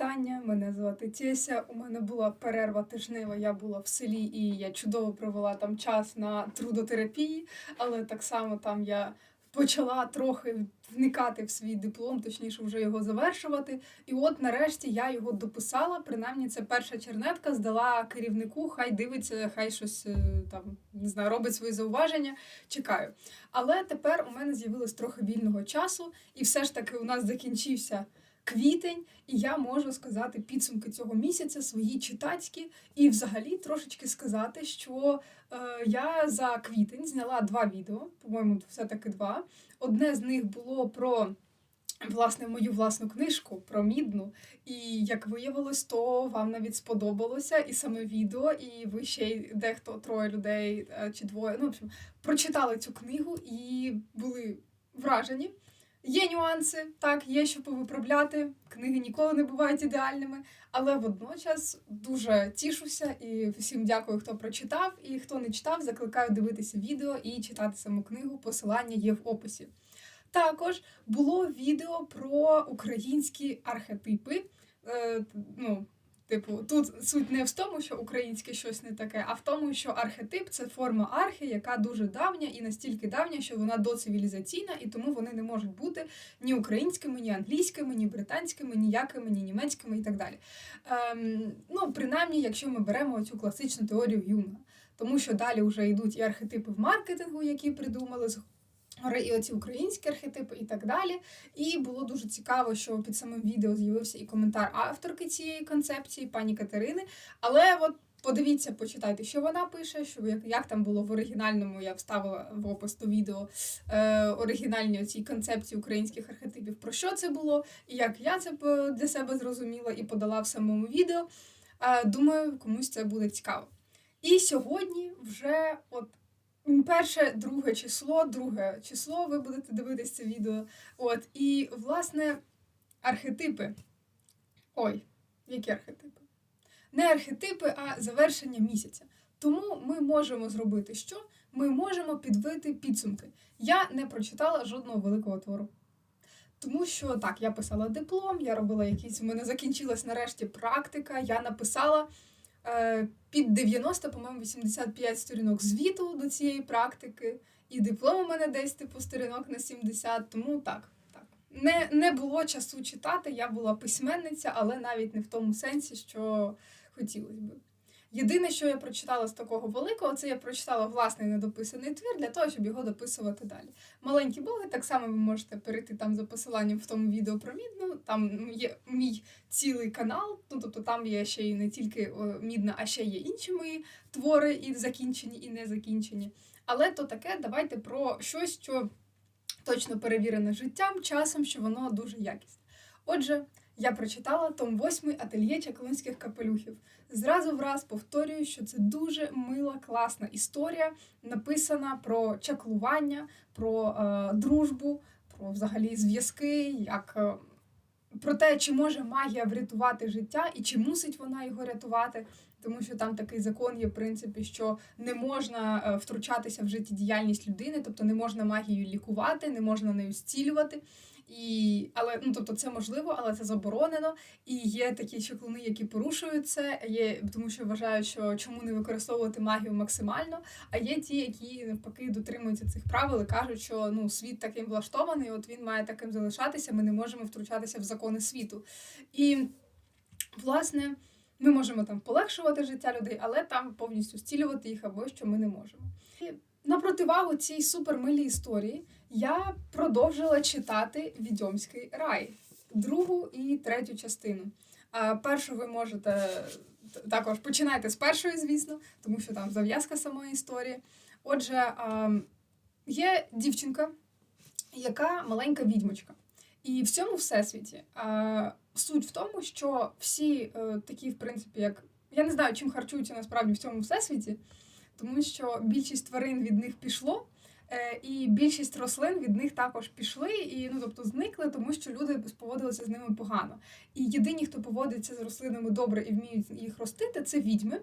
вітання. Мене звати Теся. У мене була перерва тижнева. Я була в селі і я чудово провела там час на трудотерапії, але так само там я почала трохи вникати в свій диплом, точніше, вже його завершувати. І от нарешті я його дописала. Принаймні, це перша чернетка здала керівнику. Хай дивиться, хай щось е, там не знаю, робить свої зауваження. Чекаю. Але тепер у мене з'явилось трохи вільного часу, і все ж таки у нас закінчився квітень, і я можу сказати підсумки цього місяця свої читацькі, і взагалі трошечки сказати, що е, я за квітень зняла два відео, по-моєму, все-таки два. Одне з них було про. Власне, мою власну книжку про мідну, і як виявилось, то вам навіть сподобалося і саме відео, і ви ще й дехто троє людей е, чи двоє. Ну, в общем, прочитали цю книгу і були вражені. Є нюанси, так, є що повиправляти. Книги ніколи не бувають ідеальними, але водночас дуже тішуся і всім дякую, хто прочитав. І хто не читав, закликаю дивитися відео і читати саму книгу. Посилання є в описі. Також було відео про українські архетипи. Е, ну, Типу, тут суть не в тому, що українське щось не таке, а в тому, що архетип це форма архи, яка дуже давня і настільки давня, що вона доцивілізаційна, і тому вони не можуть бути ні українськими, ні англійськими, ні британськими, ніякими, ні німецькими і так далі. Ем, Ну, принаймні, якщо ми беремо цю класичну теорію Юнга, тому що далі вже йдуть і архетипи в маркетингу, які придумали і оці українські архетипи і так далі. І було дуже цікаво, що під самим відео з'явився і коментар авторки цієї концепції, пані Катерини. Але от подивіться, почитайте, що вона пише, що як, як там було в оригінальному, я вставила в опис до відео е, оригінальні ці концепції українських архетипів, про що це було, і як я це для себе зрозуміла і подала в самому відео. Е, думаю, комусь це буде цікаво. І сьогодні вже от перше, друге число, друге число, ви будете дивитися це відео. От, і, власне, архетипи. Ой, які архетипи? Не архетипи, а завершення місяця. Тому ми можемо зробити що? Ми можемо підвити підсумки. Я не прочитала жодного великого твору. Тому що так, я писала диплом, я робила якісь. У мене закінчилась нарешті практика, я написала під 90, по-моєму, 85 сторінок звіту до цієї практики, і диплом у мене десь типу сторінок на 70, тому так. так. Не не було часу читати, я була письменниця, але навіть не в тому сенсі, що хотілося б. Єдине, що я прочитала з такого великого, це я прочитала власний недописаний твір для того, щоб його дописувати далі. Маленькі боги, так само ви можете перейти там за посиланням в тому відео про мідну. Там є мій цілий канал, ну тобто там є ще й не тільки мідна, а ще є інші мої твори, і закінчені, і не закінчені. Але то таке, давайте про щось, що точно перевірене життям, часом, що воно дуже якісне. Отже. Я прочитала том 8 ательє чаклунських капелюхів. Зразу враз повторюю, що це дуже мила, класна історія, написана про чаклування, про е, дружбу, про взагалі зв'язки, як е, про те, чи може магія врятувати життя і чи мусить вона його рятувати. Тому що там такий закон є, в принципі, що не можна е, втручатися в життєдіяльність людини, тобто не можна магією лікувати, не можна нею зцілювати. І, але ну тобто це можливо, але це заборонено. І є такі чаклуни, які порушують це, є тому, що вважають, що чому не використовувати магію максимально. А є ті, які навпаки дотримуються цих правил і кажуть, що ну світ таким влаштований, от він має таким залишатися. Ми не можемо втручатися в закони світу. І власне. Ми можемо там полегшувати життя людей, але там повністю зцілювати їх або що ми не можемо. І на противагу цій супермилій історії я продовжила читати Відьомський рай, другу і третю частину. А першу ви можете також починайте з першої, звісно, тому що там зав'язка самої історії. Отже, є дівчинка, яка маленька відьмочка. І в цьому всесвіті суть в тому, що всі е, такі, в принципі, як я не знаю, чим харчуються насправді в цьому всесвіті, тому що більшість тварин від них пішло. Е, і більшість рослин від них також пішли, і ну тобто зникли, тому що люди поводилися з ними погано. І єдині, хто поводиться з рослинами добре і вміють їх ростити, це відьми.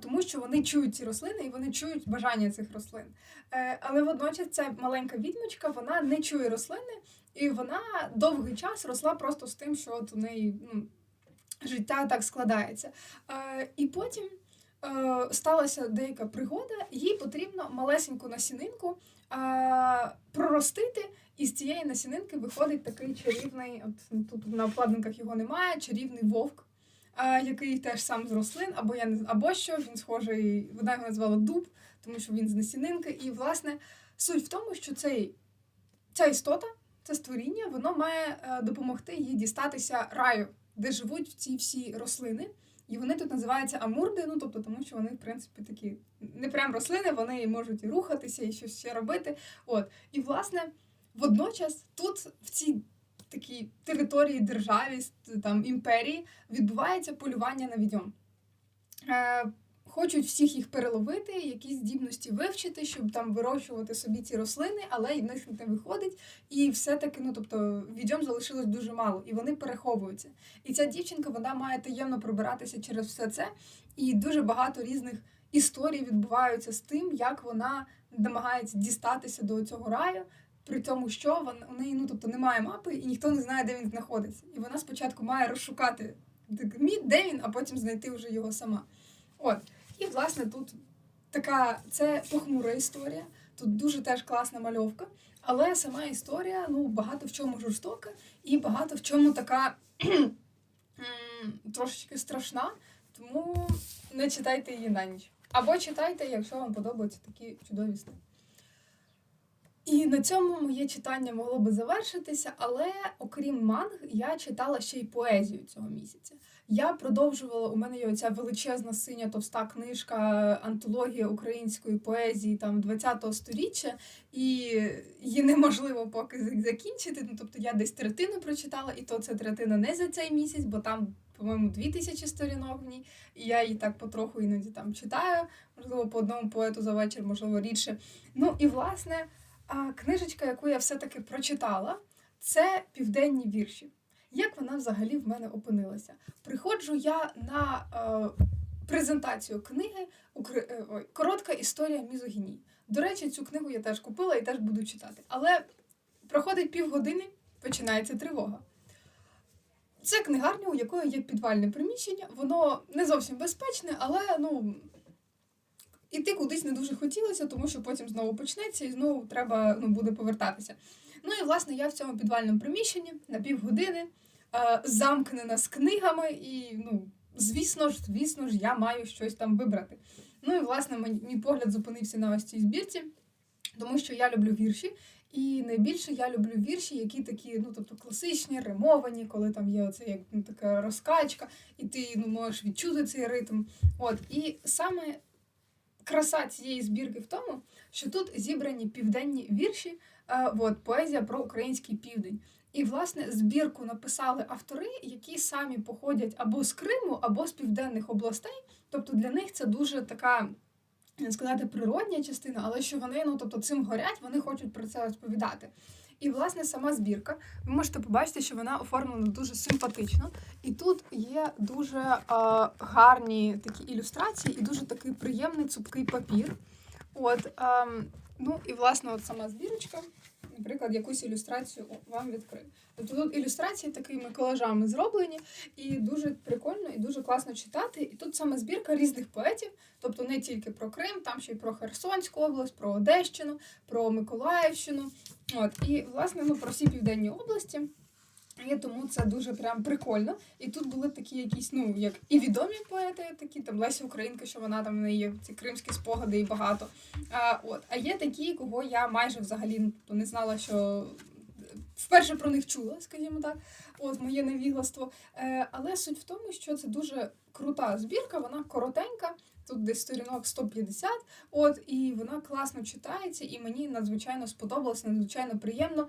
Тому що вони чують ці рослини і вони чують бажання цих рослин. Е, але водночас ця маленька відьмочка вона не чує рослини, і вона довгий час росла просто з тим, що от у неї ну, життя так складається. Е, і потім сталася деяка пригода, їй потрібно малесеньку насінинку е, проростити, і з цієї насінинки виходить такий чарівний, от тут на обкладинках його немає, чарівний вовк. е, Який теж сам з рослин, або я не або що він схожий, вона його назвала дуб, тому що він з насінинки. І власне суть в тому, що цей, ця істота, це створіння, воно має е, допомогти їй дістатися раю, де живуть ці всі рослини. І вони тут називаються амурди, ну тобто, тому що вони, в принципі, такі не прям рослини, вони можуть і рухатися, і щось ще робити. От. І, власне, водночас тут, в цій такій території державі, там імперії, відбувається полювання на відьом. Хочуть всіх їх переловити, якісь здібності вивчити, щоб там вирощувати собі ці рослини, але в них не виходить. І все-таки, ну тобто, відьом залишилось дуже мало, і вони переховуються. І ця дівчинка вона має таємно пробиратися через все це. І дуже багато різних історій відбуваються з тим, як вона намагається дістатися до цього раю. При тому, що вон- у неї ну, тобто, немає мапи, і ніхто не знає, де він знаходиться. І вона спочатку має розшукати мід, де він, а потім знайти вже його сама. От. І, власне, тут така це похмура історія. Тут дуже теж класна мальовка. Але сама історія ну, багато в чому жорстока і багато в чому така трошечки страшна. Тому не читайте її на ніч. Або читайте, якщо вам подобаються такі чудові сни. І на цьому моє читання могло би завершитися, але окрім манг, я читала ще й поезію цього місяця. Я продовжувала, у мене є оця величезна синя товста книжка антологія української поезії там 20-го сторіччя, і її неможливо поки закінчити. Ну, тобто я десь третину прочитала, і то це третина не за цей місяць, бо там, по-моєму, 2000 сторінок в ній. І я її так потроху іноді там читаю, можливо, по одному поету за вечір, можливо, рідше. Ну і власне, книжечка, яку я все-таки прочитала, це південні вірші. Як вона взагалі в мене опинилася? Приходжу я на е, презентацію книги «Укр- е, Коротка історія мізогінії. До речі, цю книгу я теж купила і теж буду читати. Але проходить півгодини, починається тривога. Це книгарня, у якої є підвальне приміщення. Воно не зовсім безпечне, але ну. Іти кудись не дуже хотілося, тому що потім знову почнеться і знову треба ну, буде повертатися. Ну і власне я в цьому підвальному приміщенні на півгодини е, замкнена з книгами, і ну, звісно ж, звісно ж, я маю щось там вибрати. Ну і власне мій, погляд зупинився на ось цій збірці, тому що я люблю вірші. І найбільше я люблю вірші, які такі, ну тобто класичні, римовані, коли там є оце як ну, така розкачка, і ти ну, можеш відчути цей ритм. От і саме краса цієї збірки в тому, що тут зібрані південні вірші, от, поезія про український південь. І, власне, збірку написали автори, які самі походять або з Криму, або з південних областей. Тобто для них це дуже така, не сказати, природня частина, але що вони ну, тобто, цим горять, вони хочуть про це розповідати. І, власне, сама збірка, ви можете побачити, що вона оформлена дуже симпатично. І тут є дуже е, гарні такі ілюстрації і дуже такий приємний цупкий папір. От, ем, ну і власне, от сама збірочка, наприклад, якусь ілюстрацію вам відкрив. Тобто тут ілюстрації такими колажами зроблені, і дуже прикольно і дуже класно читати. І тут саме збірка різних поетів, тобто не тільки про Крим, там ще й про Херсонську область, про Одещину, про Миколаївщину. От, і власне ну, про всі південні області. І тому це дуже прям прикольно. І тут були такі якісь, ну, як і відомі поети, такі там Леся Українка, що вона там в неї ці кримські спогади і багато. А, от. а є такі, кого я майже взагалі не знала, що вперше про них чула, скажімо так. От моє невігластво. Е, але суть в тому, що це дуже крута збірка, вона коротенька. Тут десь сторінок 150, от і вона класно читається, і мені надзвичайно сподобалось, надзвичайно приємно.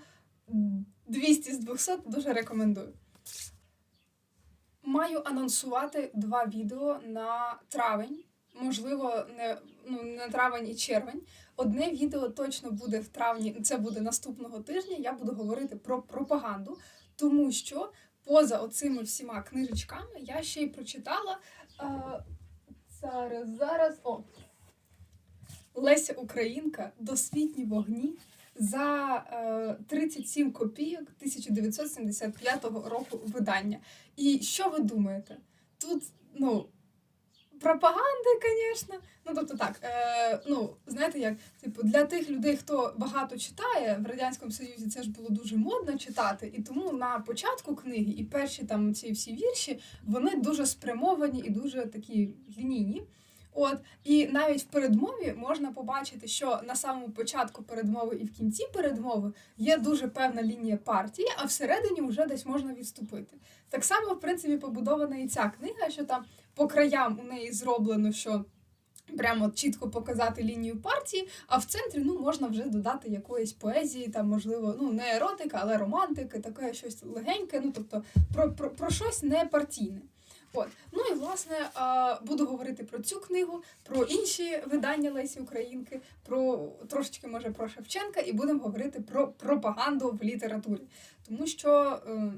200 з 200 дуже рекомендую. Маю анонсувати два відео на травень. Можливо, не ну не травень і червень. Одне відео точно буде в травні. Це буде наступного тижня. Я буду говорити про пропаганду, тому що поза оцими всіма книжечками я ще й прочитала. Е, зараз, зараз. О! Леся Українка Досвітні вогні за е, 37 копійок 1975 року видання. І що ви думаєте? Тут, ну, пропаганди, звісно. Ну, тобто так, е, ну, знаєте, як, типу, для тих людей, хто багато читає, в Радянському Союзі це ж було дуже модно читати, і тому на початку книги і перші там ці всі вірші, вони дуже спрямовані і дуже такі лінійні. От, і навіть в передмові можна побачити, що на самому початку передмови і в кінці передмови є дуже певна лінія партії, а всередині вже десь можна відступити. Так само, в принципі, побудована і ця книга, що там по краям у неї зроблено, що прямо чітко показати лінію партії, а в центрі ну, можна вже додати якоїсь поезії, там, можливо, ну, не еротика, але романтики, таке щось легеньке, ну, тобто про, про, про щось не партійне. От. Ну і власне буду говорити про цю книгу, про інші видання Лесі Українки, про трошечки може про Шевченка, і будемо говорити про пропаганду в літературі. Тому що е,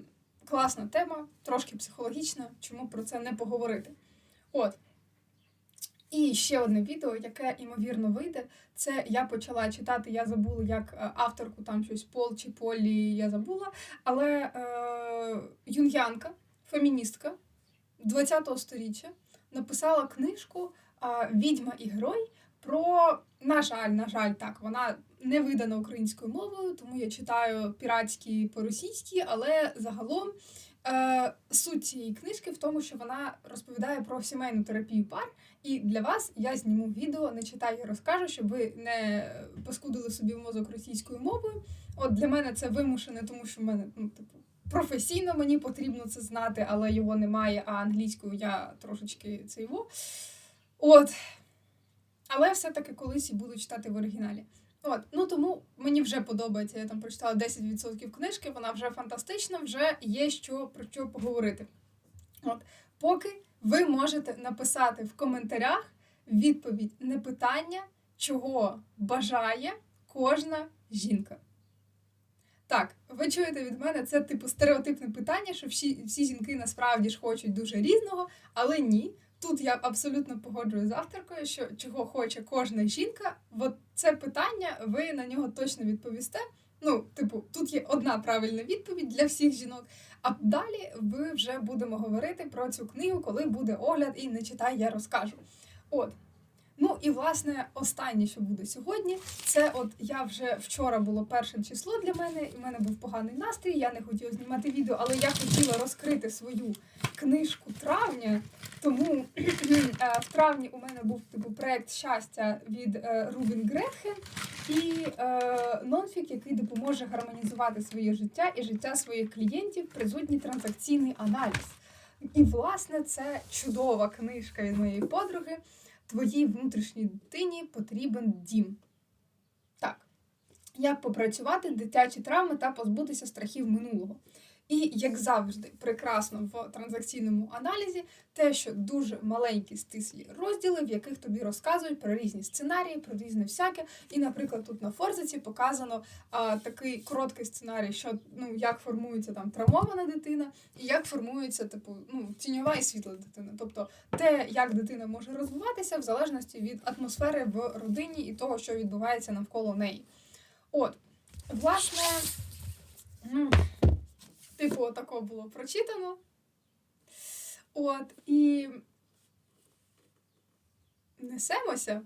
класна тема, трошки психологічна, чому про це не поговорити. От. І ще одне відео, яке імовірно вийде, це я почала читати, я забула як е, авторку, там щось Пол чи Полі, я забула. Але е, юнгянка, феміністка 20-го сторіччя написала книжку Відьма і герой про, на жаль, на жаль, так, вона не видана українською мовою, тому я читаю піратські по-російськи, але загалом е, суть цієї книжки в тому, що вона розповідає про сімейну терапію пар. І для вас я зніму відео, не читаю, я розкажу, щоб ви не паскудили собі мозок російською мовою. От для мене це вимушене, тому що в мене, ну, типу, професійно мені потрібно це знати, але його немає, а англійською я трошечки це. От. Але все-таки колись і буду читати в оригіналі. От, ну тому мені вже подобається. Я там прочитала 10% книжки, вона вже фантастична, вже є що про що поговорити. От, поки ви можете написати в коментарях відповідь не питання, чого бажає кожна жінка. Так, ви чуєте від мене це типу стереотипне питання, що всі, всі жінки насправді ж хочуть дуже різного, але ні. Тут я абсолютно погоджуюсь з авторкою, що чого хоче кожна жінка, от це питання, ви на нього точно відповісте. Ну, типу, тут є одна правильна відповідь для всіх жінок. А далі ми вже будемо говорити про цю книгу, коли буде огляд і не читай, я розкажу. От. Ну і власне останнє, що буде сьогодні, це от я вже вчора було перше число для мене, і в мене був поганий настрій. Я не хотіла знімати відео, але я хотіла розкрити свою книжку травня. Тому е, в травні у мене був типу проект щастя від е, Рубін Гретхен і е, нонфік, який допоможе гармонізувати своє життя і життя своїх клієнтів, присутній транзакційний аналіз. І власне це чудова книжка від моєї подруги. Твоїй внутрішній дитині потрібен дім. Так. Як попрацювати дитячі травми та позбутися страхів минулого. І, як завжди, прекрасно в транзакційному аналізі те, що дуже маленькі стислі розділи, в яких тобі розказують про різні сценарії, про різне всяке. І, наприклад, тут на Форзиці показано а, такий короткий сценарій, що ну як формується там травмована дитина, і як формується типу ну тіньова і світла дитина. Тобто те, як дитина може розвиватися в залежності від атмосфери в родині і того, що відбувається навколо неї. От, власне, ну, типу, отако було прочитано. От, і несемося